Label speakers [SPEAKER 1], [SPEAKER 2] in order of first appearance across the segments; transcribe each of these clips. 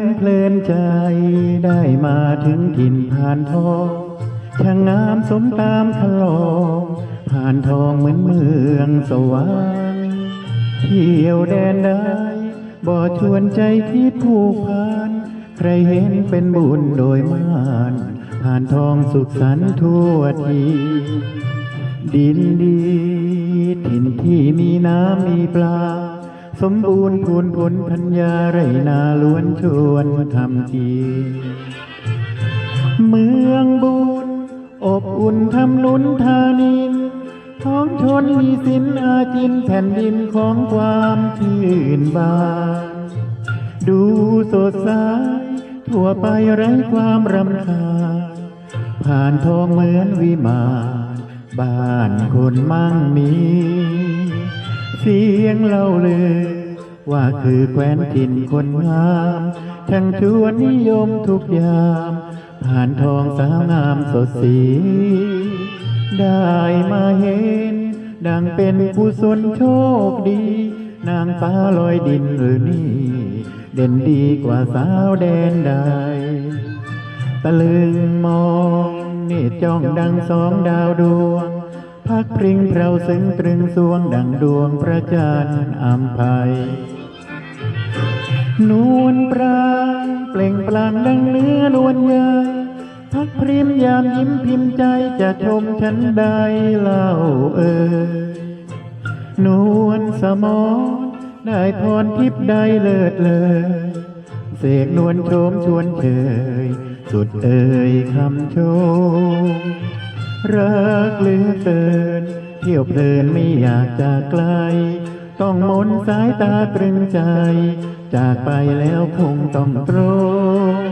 [SPEAKER 1] นเพลินใจได้มาถึงถิ่นผ่านทองช่างงามสมตามคลองผ่านทองเหมือนเมืองสวรรค์เที่ยวแดนได้บ่ชวนใจคิดผูกพันใครเห็นเป็นบุญโดยมานผ่านทองสุขสันต์ทั่วทีดินดี ถิ่นที่มีน้ำมีปลา สมบูรณ์พูนผลพัญญาไรนาล้วนชวนทำที เมืองบุญอบอุ่นทำนุนทานินท้องชนมีสินอาจินแผ่นดินของความชื่นบาน ดูสดใสทั่วไปไร้ความรำคาญผ่านทองเหมือนวิมาน บ้านคนมั่งมี เสียงเล่าเลย ว่าคือแคว้นถิ่นคนงามช่างชวนนิยมทุกยาม ผ่านทองสาวงามสดสี ได้มาเห็น ดังเป็นผู้สนโชคดี นางฟ้าลอยดินหรือนี่ เด่นดีกว่าสาวแดนใดตะลึงมองนี่จ้องดังสองดาวดวง พักพริงเราซึ้งตรึงสวงดังดวงพระจันทร์อำไพนวลปรางเปล่งปลั่งดังเนื้อนวลใยพักพริมยามยิ้มพิมพ์ใจจะชมฉันได้เล่าเอ่ยนวลสมอนได้พรทิพย์ได้เลิศเลยเสกนวลโชมชวนเชยสุดเอ่ยคำโชม รักเหลือเกิน เที่ยวเพลินไม่อยากจากไกล ต้องมนสายตาตรึงใจ จากไปแล้วคงต้องตรง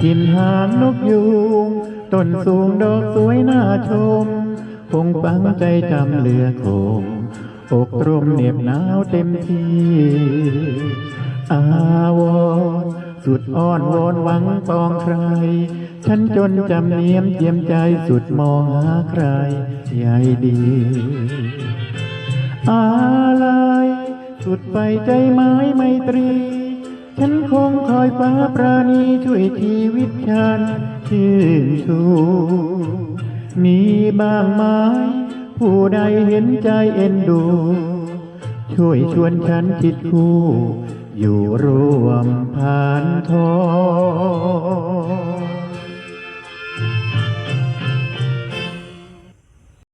[SPEAKER 1] ถิ่นหางนกยูงต้นสูงดอกสวยน่าชม คงฟังใจจำเหลือคงอกตรมเหน็บหนาวเต็มที่อาวรณ์ สุดอ้อนวอนหวังปองใคร ฉันจนจำเนียมเจียมใจสุดมองหาใครใหญ่ดีอะไรสุดไปใจไม้ไมตรี ฉันคงคอยฟ้าปราณีช่วยชีวิตฉันชื่นชูมีบ้างไหมผู้ใดเห็นใจเอ็นดู ช่วยชวนฉันคิดคู่ อยู่รวมผ่านทอง